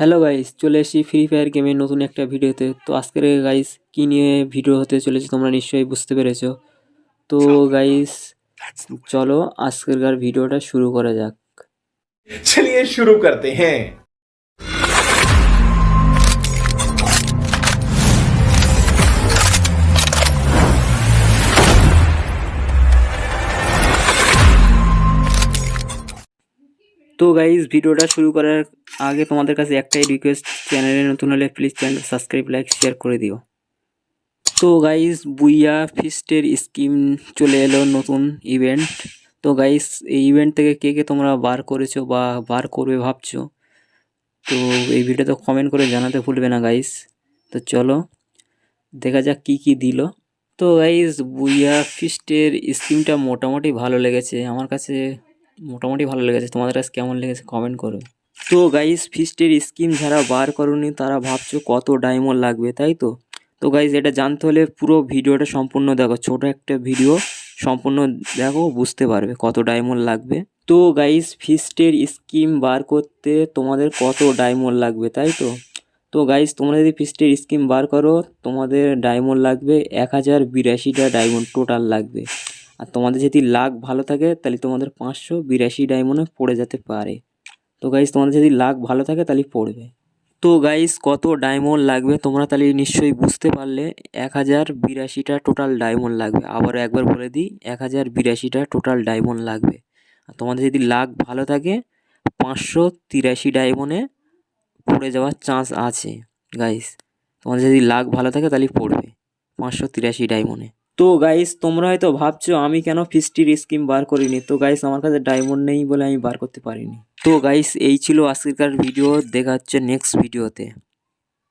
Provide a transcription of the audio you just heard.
Hello guys চলে এসেছি free fire গেমের নতুন একটা ভিডিওতে। তো আজকের গাইস কী নিয়ে ভিডিও হতে চলেছে তোমরা নিশ্চয়ই বুঝতে পেরেছ। তো গাইস চলো আজকের ভিডিওটা শুরু করা যাক। চলিয়ে শুরু করতে হ্যাঁ। তো গাইস ভিডিওটা শুরু করার আগে তোমাদের কাছে একটাই রিকোয়েস্ট চ্যানেলে নতুন হলে please channel subscribe like share করে দিও। তো গাইস বুইয়া ফিস্টের স্কিম চলে এলো নতুন ইভেন্ট তো গাইস এই ইভেন্ট থেকে কে কে তোমরা বার করেছ বা বার করবে ভাবছ? তো এই ভিডিওতে কমেন্ট করে জানাতে ভুলবে না গাইস তো চলো, দেখা যাক কি কি দিল। তো গাইস বুইয়া ফিস্টের স্কিমটা মোটামুটি ভালো লেগেছে। আমার কাছে মোটামুটি ভালো লেগেছে। তোমাদের কাছে কেমন লেগেছে কমেন্ট করো। তো গাইস ফিস্টের স্কিম যারা বার করনি, তারা ভাবছ কত ডায়মন্ড লাগবে, তাই তো? তো গাইস এটা জানতে হলে পুরো ভিডিওটা সম্পূর্ণ দেখো। ছোট একটা ভিডিও সম্পূর্ণ দেখো, বুঝতে পারবে কত ডায়মন্ড লাগবে। তো গাইস ফিস্টের স্কিম বার করতে তোমাদের কত ডায়মন্ড লাগবে, তাই তো? তো গাইস তোমরা যদি ফিস্টের স্কিম বার করো, তোমাদের ডায়মন্ড লাগবে এক হাজার বিরাশিটা ডায়মন্ড টোটাল লাগবে। আর তোমাদের যদি লাক ভালো থাকে, তাহলে তোমাদের পাঁচশো বিরাশি ডায়মন্ডে পড়ে যেতে পারে। তো গাইস তোমাদের যদি লাক ভালো থাকে, তাহলে পড়বে। তো গাইস কত ডায়মন্ড লাগবে তোমরা তাহলে নিশ্চয়ই বুঝতে পারলে। এক হাজার বিরাশিটা টোটাল ডায়মন্ড লাগবে। আবার একবার বলে দিই, এক হাজার বিরাশিটা টোটাল ডায়মন্ড লাগবে। আর তোমাদের যদি লাক ভালো থাকে, পাঁচশো তিরাশি ডায়মন্ডে পড়ে যাওয়ার চান্স আছে। গাইস তোমাদের যদি লাক ভালো থাকে, তাহলে পড়বে। পাঁচশো তিরাশি ডায়মন্ডে তো গাইস তোমরা হয়তো ভাবছ, আমি কেন ফিস্টির স্কিম বার করিনি? তো গাইস আমার কাছে ডায়মন্ড নেই বলে আমি বার করতে পারিনি। তো গাইস এই ছিল আজকেরকার ভিডিও দেখা হচ্ছে নেক্সট ভিডিওতে